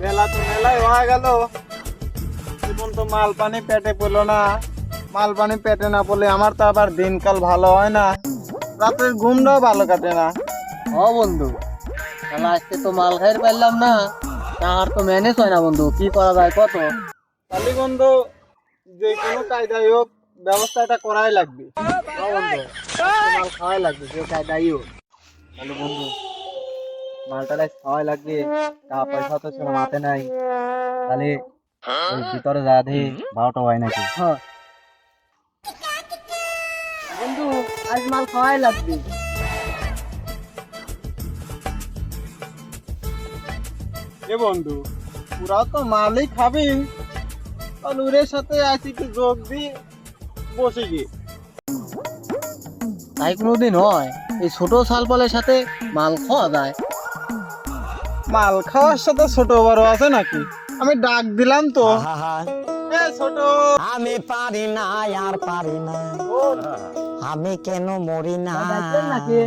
বেলা তো মেলাই হয়ে গেল। এখন তো মাল পানি পেটে পড়ল না। মাল পানি পেটে না পড়লে আমার তো আবার দিনকাল ভালো হয় না। রাতের ঘুমটাও ভালো কাটে না। ও বন্ধু তাহলে আজকে তো মাল খাইতে পারলাম না। আর তো ম্যানেজ হয় না বন্ধু কি করা যায় কত? খালি বন্ধু যে কোনো কায়দায় হোক ব্যবস্থাটা করাই লাগবে। ও বন্ধু মাল খাওয়াই লাগবে যে কায়দাই হোক। তাহলে বন্ধু মালটা খাওয়াই লাগবে। টাকা পয়সা তো সেরকম হাতে নাই। তাহলে ওই ভিতরে যা দে ভাওটা হয় নাকি? হ্যাঁ। বন্ধু আজ মাল খাওয়াই লাগবে। এ বন্ধু পুরা তো মালই খাবি। তাহলে ওরের সাথে আছি একটু যোগ দি বসে গিয়ে। তাই কোনোদিন হয় এই ছোট শালপালের সাথে মাল খাওয়া যায়। মাল খাওয়ার সাথে ছোট বড় আছে নাকি? আমি ডাক দিলাম তো। ছোট। আমি পারি না আর পারি না। আমি কেন মরি না? নাকি?